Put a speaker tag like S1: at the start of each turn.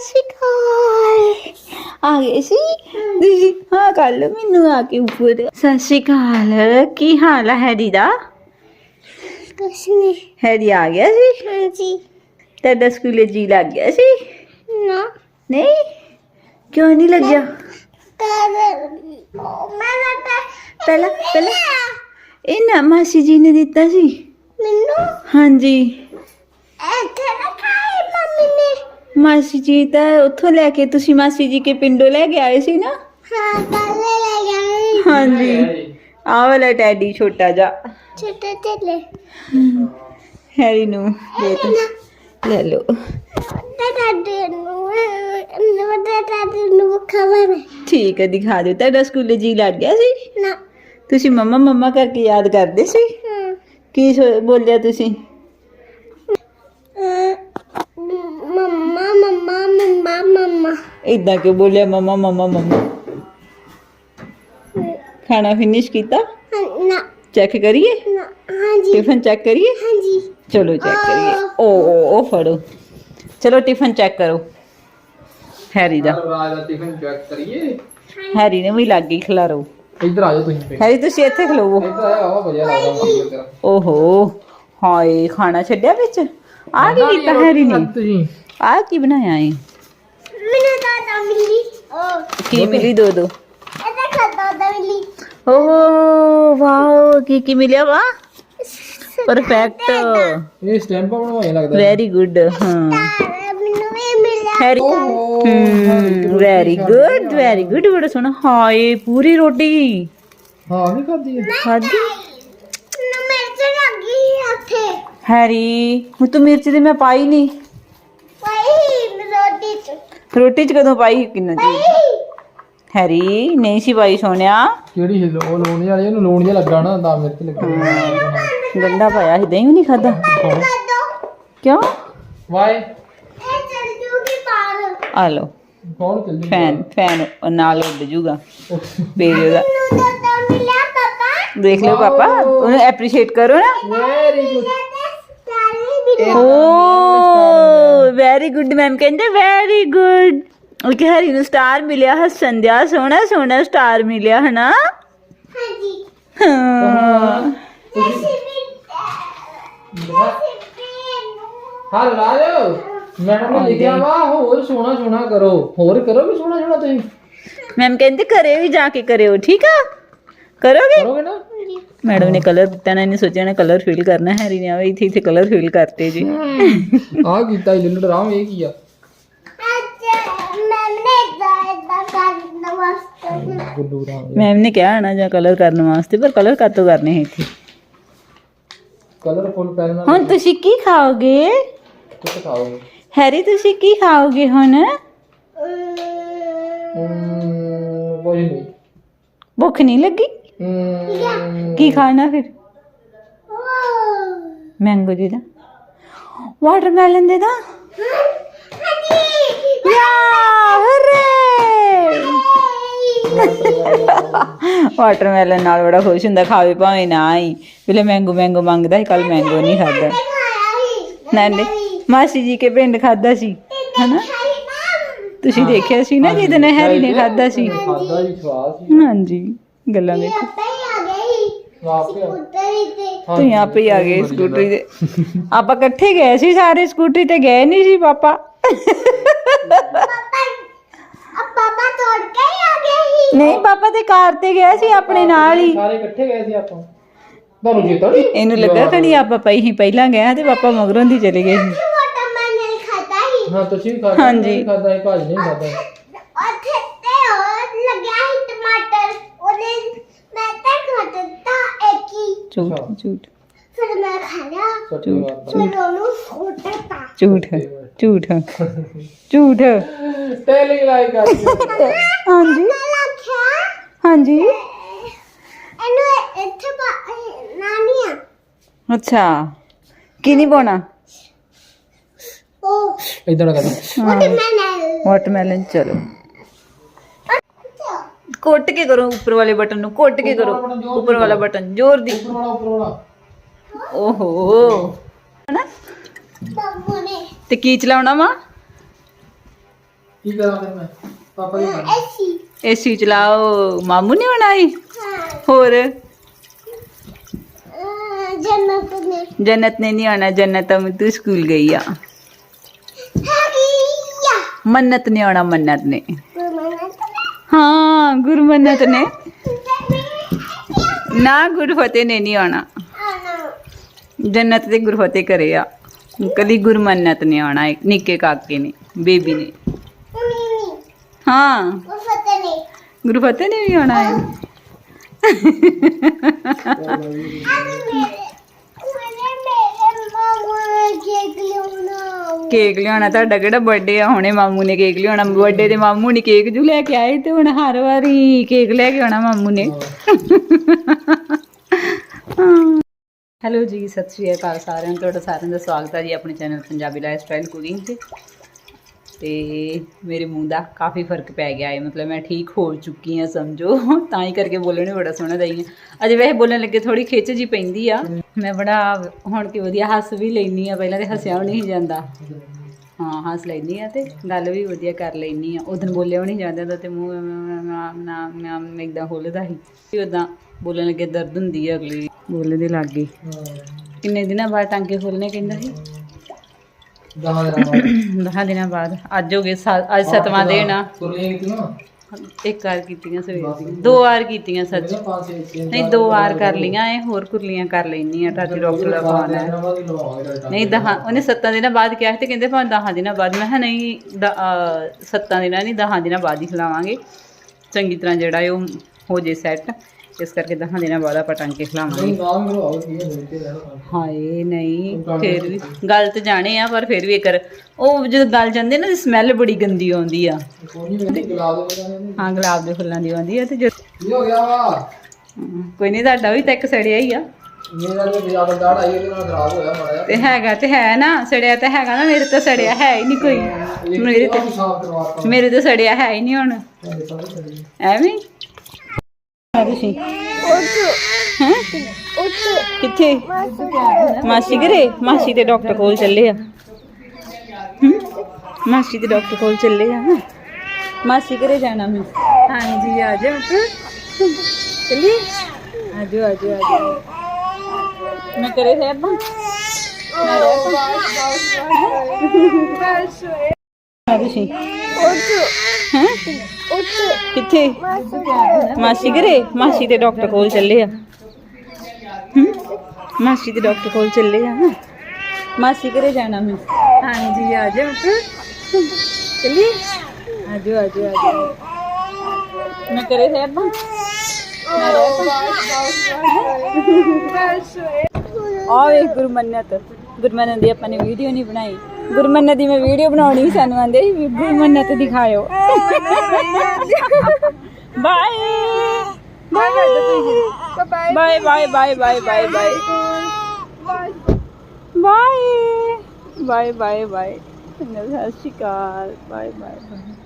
S1: ਸ਼੍ਰੀ ਅਕਾਲ। ਆ ਗਏ ਸੀ? ਦੀਦੀ ਹਾਂ ਕੱਲ ਮੈਨੂੰ ਆ ਕੇ ਉੱਪਰ ਸਤਿ ਸ਼੍ਰੀ ਅਕਾਲ। ਕੀ ਹਾਲ ਹੈ ਹੈਰੀ ਦਾ?
S2: ਕੁਛ ਨਹੀਂ।
S1: ਹੈਰੀ ਆ ਗਿਆ ਸੀ?
S2: ਹਾਂਜੀ।
S1: ਤੁਹਾਡਾ ਸਕੂਲੇ ਜੀ ਲੱਗ ਗਿਆ ਸੀ?
S2: ਨਾ।
S1: ਨਹੀਂ? ਕਿਉਂ ਨਹੀਂ ਲੱਗਿਆ?
S2: ਕਰ ਮੈਂ ਤਾਂ
S1: ਪਹਿਲਾਂ ਪਹਿਲਾਂ ਇਹ ਨਾ ਮਾਸੀ ਜੀ ਨੇ ਦਿੱਤਾ ਸੀ।
S2: ਮੈਨੂੰ?
S1: ਹਾਂਜੀ।
S2: ਇੱਥੇ ਨੇ
S1: ਮਾਸੀ ਜੀ ਤਾਂ ਉੱਥੋਂ ਲੈ ਕੇ ਤੁਸੀਂ ਮਾਸੀ ਜੀ ਕੇ ਪਿੰਡੋਂ ਲੈ ਕੇ ਆਏ ਸੀ ਨਾ?
S2: ਹਾਂ ਕੱਲ ਲੈ ਗਏ
S1: ਹਾਂਜੀ। ਆਹ ਵਾਲਾ ਟੈਡੀ ਛੋਟਾ ਜਿਹਾ
S2: ਛੋਟੇ ਚੱਲੇ
S1: ਹੈਰੀ ਨੂੰ ਦੇ ਤਾ ਲੈ ਲਓ।
S2: ਦਾਦੀ ਨੂੰ ਨੂੰ ਤੇ ਦਾਦੀ ਨੂੰ ਹੈ
S1: ਠੀਕ ਹੈ ਦਿਖਾ ਦਿਓ। ਤੁਹਾਡਾ ਸਕੂਲੇ ਜੀ ਲੱਗ ਗਿਆ ਸੀ?
S2: ਨਾ।
S1: ਤੁਸੀਂ ਮੰਮਾ ਮੰਮਾ ਕਰਕੇ ਯਾਦ ਕਰਦੇ ਸੀ?
S2: ਹਾਂ
S1: ਕੀ ਬੋਲਿਆ ਤੁਸੀਂ?
S2: ਅਹ, ਮੰਮਾ ਮੰਮਾ ਮੰਮਾ ਮੰਮਾ
S1: ਇਦਾਂ ਕਿਉਂ ਬੋਲਿਆ ਮੰਮਾ ਮੰਮਾ ਮੰਮਾ ਖਾਣਾ ਫਿਨਿਸ਼ ਕੀਤਾ
S2: ਹਾਂ, ਨਾ
S1: ਚੈੱਕ ਕਰੀਏ
S2: ਨਾ ਹਾਂਜੀ
S1: ਟਿਫਨ ਚੈੱਕ ਕਰੀਏ
S2: ਹਾਂਜੀ
S1: ਚਲੋ ਚੈੱਕ ਕਰੀਏ ਓ ਓ ਓ ਫੜੋ ਚਲੋ ਟਿਫਨ ਚੈੱਕ ਕਰੋ ਹੈਰੀ ਦਾ
S3: ਰਾਜ ਦਾ ਟਿਫਨ ਚੈੱਕ ਕਰੀਏ
S1: ਹੈਰੀ ਨੇ ਵੀ ਲੱਗ ਗਈ ਖਿਲਾਰੋ
S3: ਇੱਧਰ ਆ ਜਾਓ ਤੁਸੀਂ ਪਹਿਲਾਂ।
S1: ਹੈਰੀ ਤੁਸੀਂ ਇੱਥੇ ਖਲੋਵੋ
S3: ਇੱਧਰ ਆਇਆ ਵਾ ਵਧੀਆ ਲੱਗਦਾ ਵਧੀਆ ਤੇਰਾ
S1: ਓਹੋ ਹਾਏ ਖਾਣਾ ਛੱਡਿਆ ਵਿੱਚ ਆ ਕੀ ਕੀਤਾ ਹੈਰੀ ਨੇ
S3: ਤੁਸੀਂ
S1: ਆ ਕੀ ਬਣਾਇਆ ਏ
S2: ਮੈਨੂੰ ਦਾਦਾ ਮਿਲੀ ਉਹ
S1: ਕੀ ਮਿਲੀ ਦੋ ਦੋ
S2: ਇਹਦਾ ਖਾਦਾ ਦਾਦਾ ਮਿਲੀ
S1: ਓਹ ਵਾਓ ਕੀ ਕੀ ਮਿਲਿਆ ਵਾ ਪਰਫੈਕਟ
S3: ਇਹ ਸਟੈਂਪ ਬਣਵਾਇਆ ਲੱਗਦਾ
S1: ਵੈਰੀ ਗੁੱਡ ਹਾਂ
S2: ਮੈਨੂੰ ਵੀ ਮਿਲਿਆ
S1: ਹੈਰੀ
S3: ਓਹ
S1: ਵੈਰੀ ਗੁੱਡ ਵੈਰੀ ਗੁੱਡ ਬੜਾ ਸੋਹਣਾ ਹਾਏ ਪੂਰੀ ਰੋਟੀ
S3: ਹਾਂ ਨਹੀਂ ਖਾਦੀ ਹੈ
S1: ਖਾਦੀ
S2: ਮੈਨੂੰ ਮਿਰਚ ਲੱਗੀ ਉੱਥੇ
S1: ਹੈਰੀ ਹੁਣ ਤੂੰ ਮਿਰਚ ਤੇ ਮੈਂ ਪਾਈ ਨਹੀਂ
S2: ਵਹੀ ਰੋਟੀ ਚ
S1: ਰੋਟੀ ਚ ਕਦੋਂ ਪਾਈ ਕਿੰਨਾ ਜੀ ਹੈਰੀ ਨਹੀਂ ਸੀ ਪਾਈ ਸੋਹਣਿਆ।
S3: ਕਿਹੜੀ ਹਿੱਲ ਉਹ ਲੂਣ ਵਾਲੀ ਇਹਨੂੰ ਲੂਣ ਜਿਹਾ ਲੱਗਾ ਨਾ ਤਾਂ ਮਿਰਚ ਲੱਗਾ।
S1: ਗੰਦਾ ਪਾਇਆ ਸੀ ਦਹੀਂ ਵੀ ਨਹੀਂ ਖਾਦਾ
S2: ਦੋ
S1: ਕਿਉਂ?
S3: ਵਾਏ।
S2: ਇਹ ਚਲ ਜੂਗੀ ਪਾਰ
S1: ਆ ਲੋ
S3: ਕੌਣ ਚੱਲੀ
S1: ਫੈਨ ਫੈਨ ਉਹ ਨਾਲ ਉੱਡ ਜੂਗਾ। ਬੇਬੀ ਦਾ
S2: ਮੈਨੂੰ ਦਾਦਾ ਮਿਲਿਆ ਪਾਪਾ।
S1: ਦੇਖ ਲਿਓ ਪਾਪਾ ਉਹਨੂੰ ਐਪਰੀਸ਼ੀਏਟ ਕਰੋ ਨਾ।
S3: ਵੈਰੀ ਗੁੱਡ
S1: ਓ ਵੈਰੀ ਗੁੱਡ ਮੈਮ ਕਹਿੰਦੇ ਵੈਰੀ ਗੁੱਡ ਉਹ ਕਿ ਹਰੀ ਨੂੰ ਸਟਾਰ ਮਿਲਿਆ ਹੱਸਣ ਦਿਆ ਸੋਹਣਾ ਸੋਹਣਾ ਸਟਾਰ ਮਿਲਿਆ ਹਨਾ
S2: ਹਾਂਜੀ
S1: ਹਾਂ
S2: ਰੈਸਿਪੀ
S3: ਹਾਂ ਰਾਜ ਮੈਡਮ ਨੇ ਲਿਖਿਆ ਵਾ ਹੋਰ ਸੋਹਣਾ ਸੋਹਣਾ ਕਰੋ ਹੋਰ ਕਰੋ ਵੀ ਸੋਹਣਾ ਸੋਹਣਾ ਤੁਸੀਂ
S1: ਮੈਮ ਕਹਿੰਦੇ ਘਰੇ ਵੀ ਜਾ ਕੇ ਕਰਿਓ ਠੀਕ ਆ ਕਰੋਗੇ
S3: ਕਰੋਗੇ ਨਾ
S1: ਮੈਡਮ ਨੇ ਕਲਰ ਦਿੱਤਾ ਨਾ ਇਹਨੇ ਸੋਚਿਆ ਨਾ ਕਲਰ ਫਿਲ ਕਰਨਾ ਹੈਰੀ ਨੇ ਆਵੇ ਇੱਥੇ ਇੱਥੇ ਕਲਰ ਫਿਲ ਕਰਤੇ ਜੀ।
S3: ਆ ਕੀਤਾ ਹੀ ਲਿੰਡ ਰਾਮ ਇਹ ਕੀ ਆ? ਗੁੱਡੂ ਰਾਮ
S1: ਮੈਮ ਨੇ ਕਿਹਾ ਨਾ ਜਾਂ ਕਲਰ ਕਰਨ ਵਾਸਤੇ ਪਰ ਕਲਰ ਕਾਤੋਂ ਕਰਨੇ ਹੈ ਇੱਥੇ?
S3: ਕਲਰਫੁਲ ਪੈਨ ਨਾਲ
S1: ਹੁਣ ਤੁਸੀਂ ਕੀ ਖਾਓਗੇ?
S3: ਕੁਝ ਖਾਓਗੇ?
S1: ਹੈਰੀ ਤੁਸੀਂ ਕੀ ਖਾਓਗੇ ਹੁਣ?
S3: ਕੁਝ ਨਹੀਂ।
S1: ਭੁੱਖ ਨਹੀਂ ਲੱਗੀ? ਕੀ ਖਾਣਾ ਫਿਰ? ਮੈਂਗੋ ਦੇ ਦਾ। ਵਾਟਰਮੈਲਨ ਦੇ ਦਾ? ਯਾ ਹਰੇ। ਵਾਟਰਮੈਲਨ ਨਾਲ ਬੜਾ ਖੁਸ਼ ਹੁੰਦਾ ਖਾਵੇ ਭਾਵੇਂ ਨਾ ਹੀ ਪਹਿਲੇ ਮੈਂਗੋ ਮੈਂਗੋ ਮੰਗਦਾ ਸੀ ਕੱਲ ਮੈਂਗੋ ਨਹੀਂ ਖਾਦਾ ਨਾਲੇ ਮਾਸੀ ਜੀ ਕੇ ਪਿੰਡ ਖਾਦਾ ਸੀ ਹਨਾ? ਤੁਸੀਂ ਦੇਖਿਆ ਸੀ ਨਾ ਜਿਹਦੇ ਨਾਲ ਹੈਰੀ ਨੇ ਖਾਦਾ ਸੀ?
S3: ਖਾਦਾ ਜੀ ਸਵਾਦ ਸੀ।
S1: ਹਾਂਜੀ। ਗੱਲਾਂ ਦੇਖੋ
S3: ਆਪੇ
S1: ਤੁਸੀਂ ਆਪੇ ਹੀ ਆ ਗਏ ਸਕੂਟਰੀ ਤੇ। ਆਪਾਂ ਇਕੱਠੇ ਗਏ ਸੀ ਸਾਰੇ ਸਕੂਟਰੀ ਤੇ ਗਏ ਨਹੀਂ ਸੀ ਪਾਪਾ।
S2: ਪਾਪਾ ਤੋੜ ਕੇ ਹੀ ਆ ਗਏ ਸੀ।
S1: ਨਹੀਂ ਪਾਪਾ ਤੇ ਕਾਰ ਤੇ ਗਏ ਸੀ ਆਪਣੇ ਨਾਲ ਹੀ।
S3: ਸਾਰੇ ਇਕੱਠੇ ਗਏ ਸੀ ਆਪਾਂ। ਤੁਹਾਨੂੰ ਚੇਤਾ ਨਹੀਂ
S1: ਇਹਨੂੰ ਲੱਗਾ ਖਣੀ ਆਪਾਂ ਪਈ ਹੀ ਪਹਿਲਾਂ ਗਏ ਤੇ ਪਾਪਾ ਮਗਰੋਂ ਦੀ ਚਲੇ ਗਏ ਸੀ।
S2: ਹੀ
S3: ਹਾਂ ਤੁਸੀਂ ਵੀ ਖਾਦਾ
S1: ਹਾਂਜੀ।
S3: ਖਾਦਾ ਇਹ ਭਾਜੀ ਨਹੀਂ ਖਾਦਾ
S2: ਉੱਥੇ ਤੇ ਹੋਰ ਲੱਗਿਆ ਸੀ ਟਮਾਟਰ ਉਹਨੇ ਮੈਂ ਤਾਂ ਖਾ ਦਿੱਤਾ ਇੱਕ ਹੀ
S1: ਝੂਠ ਝੂਠ।
S2: ਫਿਰ ਮੈਂ ਖਾ ਲਿਆ
S3: ਸੱਚੀ ਬਾਤ
S2: ਫਿਰ ਉਹਨੂੰ ਸੁੱਟਤਾ।
S1: ਝੂਠ ਝੂਠ ਝੂਠ।
S3: ਟੈਲਿੰਗ ਲਾਈਕ ਆ
S1: ਹਾਂਜੀ। ਹਾਂਜੀ।
S2: ਇਹਨੂੰ ਇੱਥੇ ਪਾ ਨਾਨੀ ਆ।
S1: ਅੱਛਾ। ਕੀ ਨਹੀਂ ਪਾਉਣਾ?
S2: ਉਹ
S3: ਇਦਾਂ ਨਾ ਕਰਦਾ
S2: ਨਾਲ
S1: ਵਾਟਰਮੈਲਨ ਚਲੋ। ਕੁੱਟ ਕੇ ਕਰੋ ਉੱਪਰ ਵਾਲੇ ਬਟਨ ਨੂੰ ਕੁੱਟ ਕੇ ਕਰੋ। ਉੱਪਰ ਵਾਲਾ ਬਟਨ ਜ਼ੋਰ ਦੀ।
S3: ਉੱਪਰ ਵਾਲਾ ਉੱਪਰ ਵਾਲਾ।
S1: ਓਹੋ। ਹਨਾ?
S2: ਬੱਬੂ ਨੇ
S1: ਤੇ ਕੀ ਚਲਾਉਣਾ ਵਾ?
S3: ਕੀ ਕਰਾਂ ਫਿਰ ਮੈਂ? ਪਾਪਾ ਦੀ ਗੱਲ
S2: ਐਸੀ
S1: ਏਸੀ ਚਲਾਓ। ਮਾਮੂ ਨੇ ਬਣਾਈ
S2: ਹਾਂ।
S1: ਹੋਰ?
S2: ਜੰਨਤ ਨੇ।
S1: ਜੰਨਤ ਨੇ ਨਹੀਂ ਆਉਣਾ ਜੰਨਤ ਤਾਂ ਤੂੰ ਸਕੂਲ ਗਈ ਆ। ਮੰਨਤ ਨੇ ਆਉਣਾ ਮੰਨਤ ਨੇ। ਹਾਂ ਗੁਰਮੰਨਤ ਨੇ।
S2: ਨੇ
S1: ਨਾ ਗੁਰਫਤਿਹ ਨੇ ਨਹੀਂ ਆਉਣਾ। ਜੰਨਤ ਤੇ ਗੁਰਫਤਿਹ ਕਰੇ ਆ। ਕਦੀ ਗੁਰਮੰਨਤ ਨੇ ਆਉਣਾ ਇੱਕ ਨਿੱਕੇ ਕਾਕੇ ਨੇ ਬੇਬੀ ਨੇ। ਹਾਂ।
S2: ਉਹ ਫਤੇ ਨੇ
S1: ਗੁਰਫਤਿਹ ਨੇ ਵੀ ਆਉਣਾ ਹੈ
S2: ਆਨੇ ਮੇਰੇ ਮੇਰੇ ਮੇਰੇ ਮਾਮੂ ਨੇ ਕੇਕ ਲਿਆਉਣਾ
S1: ਕੇਕ ਲਿਆਉਣਾ ਤੁਹਾਡਾ ਕਿਹੜਾ ਬਰਥਡੇ ਆ? ਹੁਣੇ ਮਾਮੂ ਨੇ ਕੇਕ ਲਿਆਉਣਾ। ਬਰਥਡੇ ਦੇ ਮਾਮੂ ਨੇ ਕੇਕ ਜੂ ਲੈ ਕੇ ਆਏ ਤੇ ਹੁਣ ਹਰ ਵਾਰੀ ਕੇਕ ਲੈ ਕੇ ਆਉਣਾ ਮਾਮੂ ਨੇ। ਹੈਲੋ ਜੀ, ਸਤਿ ਸ਼੍ਰੀ ਅਕਾਲ ਸਾਰਿਆਂ ਨੂੰ। ਤੁਹਾਡਾ ਸਾਰਿਆਂ ਦਾ ਸਵਾਗਤ ਹੈ ਜੀ ਆਪਣੇ channel Punjabi life style cooking ਤੇ। ਤੇ ਮੇਰੇ ਮੂੰਹ ਦਾ ਕਾਫੀ ਫ਼ਰਕ ਪੈ ਗਿਆ ਹੈ ਮਤਲਬ ਮੈਂ ਠੀਕ ਹੋ ਚੁੱਕੀ ਆ ਸਮਝੋ। ਤਾਂ ਹੀ ਕਰਕੇ ਬੋਲਣ ਨੂੰ ਬੜਾ ਸੋਹਣਾ ਦਈ ਅਜੇ ਵੈਸੇ ਬੋਲਣ ਲੱਗੇ ਥੋੜੀ ਖਿੱਚ ਜੀ ਪੈਂਦੀ ਆ। ਮੈਂ ਬੜਾ ਹੁਣ ਕਿ ਵਧੀਆ ਹੱਸ ਵੀ ਲੈਣੀ ਆ ਪਹਿਲਾਂ ਤੇ ਹੱਸਿਆ ਵੀ ਨਹੀਂ ਜਾਂਦਾ। ਹਾਂ, ਹੱਸ ਲੈਂਦੀ ਆ ਤੇ ਗੱਲ ਵੀ ਵਧੀਆ ਕਰ ਲੈਂਦੀ ਆ ਉਦੋਂ ਬੋਲਿਆ ਵੀ ਨਹੀਂ ਜਾਂਦਾ ਹੁੰਦਾ ਤੇ ਮੂੰਹ ਨਾ ਨਾ ਨਾ ਇਦਾਂ ਖੁੱਲਦਾ ਸੀ ਤੇ ਉਦਾਂ ਬੋਲਣ ਲੱਗੇ ਦਰਦ ਹੁੰਦੀ ਆ ਅਗਲੀ। ਬੋਲਣ ਦੇ ਲੱਗੇ। ਕਿੰਨੇ ਦਿਨਾਂ ਬਾਅਦ ਟਾਂਕੇ ਖੋਲਣੇ ਕਹਿੰਦਾ ਸੀ?
S3: ਦਹਾਂ ਦੇ ਨਾਲ
S1: ਦਸਾਂ ਦਿਨਾਂ ਬਾਅਦ। ਅੱਜ ਹੋ ਗਏ ਅੱਜ ਸਤਵਾਂ ਦਿਨ ਆ। ਇੱਕ ਵਾਰ ਕੀਤੀਆਂ ਸਵੇਰ ਦੀ ਦੋ ਵਾਰ ਕੀਤੀਆਂ ਸੱਚ।
S3: ਮੇਰੇ ਪੰਜ ਛੇ ਛੇ
S1: ਨਹੀਂ ਦੋ ਵਾਰ ਕਰ ਲੀਆਂ ਇਹ ਹੋਰ ਕੁਰਲੀਆਂ ਕਰ ਲੈਣੀ ਆ ਟਾਟੀ ਡਾਕਟਰ ਦਾ ਫੋਨ
S3: ਦਿਨਾਂ ਬਾਅਦ ਹੀ ਲਵਾਵਾਂਗੇ ਤੁਹਾਡੇ
S1: ਨਹੀਂ ਦਹਾਂ ਉਹਨੇ ਸੱਤਾਂ ਦਿਨਾਂ ਬਾਅਦ ਕਿਹਾ ਸੀ ਤੇ ਕਹਿੰਦੇ ਭਾਵੇਂ ਦਹਾਂ ਦਿਨਾਂ ਬਾਅਦ। ਮੈਂ ਕਿਹਾ ਨਹੀਂ ਦ- ਅਹ ਸੱਤਾਂ ਦਿਨਾਂ ਨਹੀਂ ਦਹਾਂ ਦਿਨਾਂ ਬਾਅਦ ਹੀ ਖਿਲਾਵਾਂਗੇ। ਚੰਗੀ ਤਰ੍ਹਾਂ ਜਿਹੜਾ ਉਹ ਹੋ ਜੇ ਸੈੱਟ ਇਸ ਕਰਕੇ ਦਹਾਂ ਦਿਨਾਂ ਬਾਅਦ ਆਪਾਂ ਟਾਂਕੇ ਖਿਲਾਵਾਂਗੇ। ਹਾਏ ਨਹੀਂ ਫਿਰ ਵੀ ਗੱਲ ਤੇ ਜਾਣੇ ਆ ਪਰ ਫਿਰ ਵੀ ਇੱਕ ਉਹ ਜਦੋਂ ਗੱਲ ਜਾਂਦੇ ਨਾ ਸਮੈਲ ਬੜੀ ਗੰਦੀ ਆਉਂਦੀ ਆ। ਹਾਂ ਗੁਲਾਬ ਦੇ ਫੁੱਲਾਂ ਦੀ ਆਉਂਦੀ ਆ ਤੇ
S3: ਕੀ ਹੋ ਗਿਆ ਵਾ?
S1: ਕੋਈ ਨਹੀਂ ਤੁਹਾਡਾ ਵੀ ਤਾਂ ਇੱਕ ਸੜਿਆ ਹੀ ਆ। ਤੇ ਹੈਗਾ ਤੇ ਹੈ ਨਾ ਸੜਿਆ ਤਾਂ ਹੈਗਾ ਨਾ ਮੇਰੇ ਤਾਂ ਸੜਿਆ ਹੈ ਹੀ ਨਹੀਂ ਕੋਈ। ਮੇਰੇ ਤੇ ਮੇਰੇ ਤੇ ਸੜਿਆ ਹੈ ਹੀ ਨਹੀਂ ਹੁਣ। ਐਵੇਂ ਆ ਤੁਸੀਂ ਹੈਂ? ਕਿੱਥੇ? ਮਾਸੀ ਘਰੇ? ਮਾਸੀ ਦੇ ਡਾਕਟਰ ਕੋਲ ਚੱਲੇ ਆ। ਹਮ? ਮਾਸੀ ਦੇ ਡਾਕਟਰ ਕੋਲ ਚੱਲੇ ਆ ਮਾਸੀ ਘਰੇ ਜਾਣਾ ਮੈਂ ਹਾਂਜੀ ਆ ਜਾ ਚੱਲੀ ਆ ਜਾ ਆ ਜਾ ਮੈਂ ਕਰੇ ਹੈ ਆਪਾਂ ਤੁਸੀਂ ਹੈਂ? ਕਿੱਥੇ? ਮਾਸੀ ਘਰੇ? ਮਾਸੀ ਦੇ ਡਾਕਟਰ ਕੋਲ ਚੱਲੇ ਆ? ਮਾਸੀ ਦੇ ਡਾਕਟਰ ਕੋਲ ਚੱਲੇ ਆ ਮਾਸੀ ਘਰੇ ਜਾਣਾ ਮੈਂ ਹਾਂਜੀ ਆ ਜਾ ਚੱਲੀ ਆ ਜਾ ਆ ਜਾ ਮੈਂ ਕਰੇ ਹੈ ਆਪਾਂ ਆ ਵੇ ਗੁਰਮੰਨਤ। ਗੁਰਮੰਨਤ ਦੀ ਆਪਾਂ ਨੇ ਵੀਡੀਓ ਨਹੀਂ ਬਣਾਈ। ਗੁਰਮੰਨਤ ਦੀ ਮੈਂ ਵੀਡੀਓ ਬਣਾਉਣੀ ਸੀ, ਸਾਨੂੰ ਆਂਦੇ ਸੀ ਵੀ Gurmannat ਦਿਖਾਇਓ। Bye bye bye bye bye bye bye bye bye bye bye bye ਸਤਿ ਸ਼੍ਰੀ ਅਕਾਲ। Bye bye